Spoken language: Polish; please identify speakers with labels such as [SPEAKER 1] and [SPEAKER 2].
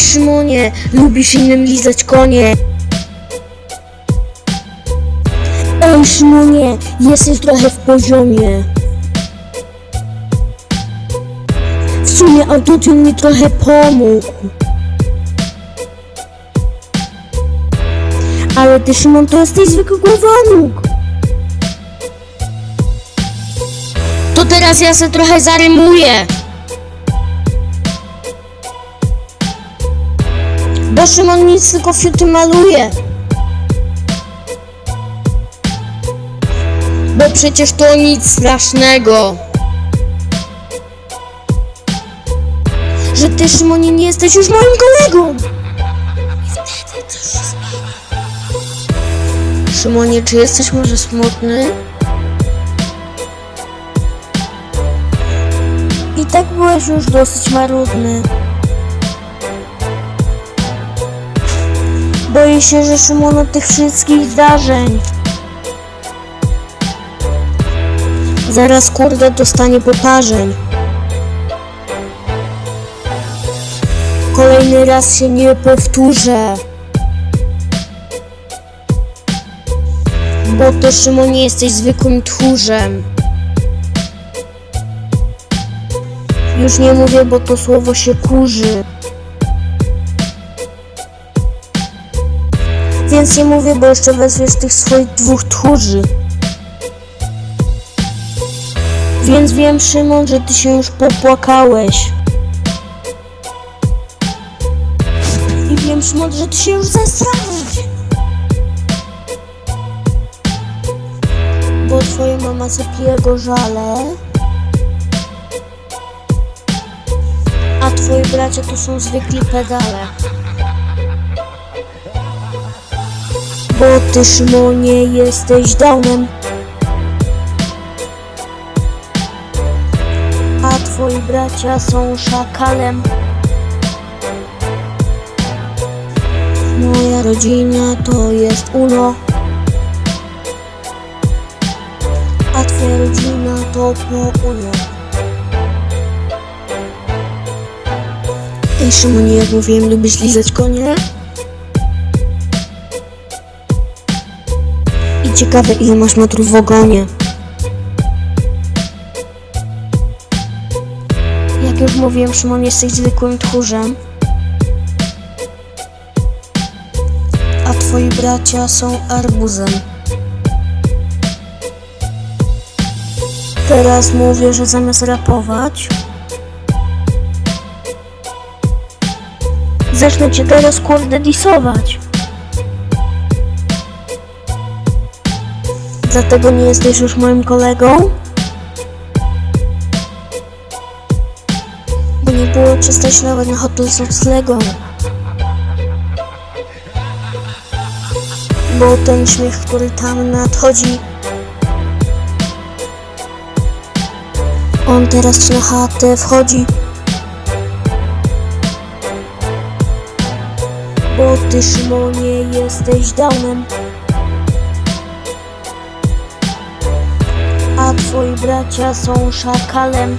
[SPEAKER 1] Szymonie, lubisz innym lizać konie. Ej Szymonie, jesteś trochę w poziomie. W sumie autotune mi trochę pomógł. Ale ty Szymon to jesteś zwykły głowanuk. To teraz ja se trochę zarymuję. Bo Szymon nic tylko fiuty maluje. Bo przecież to nic strasznego. Że ty Szymonie nie jesteś już moim kolegą. Szymonie, czy jesteś może smutny? I tak byłeś już dosyć marudny. Boję się, że Szymon od tych wszystkich zdarzeń Zaraz kurde dostanie poparzeń. Kolejny raz się nie powtórzę. Bo ty Szymon nie jesteś zwykłym tchórzem. Już nie mówię, bo to słowo się kurzy. Więc nie mówię, bo jeszcze wezwiesz tych swoich dwóch tchórzy. Więc wiem, Szymon, że ty się już popłakałeś. I wiem, Szymon, że ty się już zesrałeś. Bo twoja mama go żale. A twoi bracia to są zwykli pedale. Bo ty, Szymonie, jesteś downem. a twoi bracia są szakalem. Moja rodzina to jest Uno, a twoja rodzina to po Uno. Ej Szymonie, jak mówiłem, lubisz lizać konie? Ciekawe, ile masz metrów w ogonie. Jak już mówiłem, Szymon, jesteś zwykłym tchórzem. A twoi bracia są arbuzem. Teraz mówię, że zamiast rapować, zacznę cię teraz kurde disować. Dlatego nie jesteś już moim kolegą? Bo nie było przestać nawet na hotel z. Bo ten śmiech, który tam nadchodzi On teraz na chatę wchodzi Bo ty Szymonie jesteś downem twoi bracia są szakalem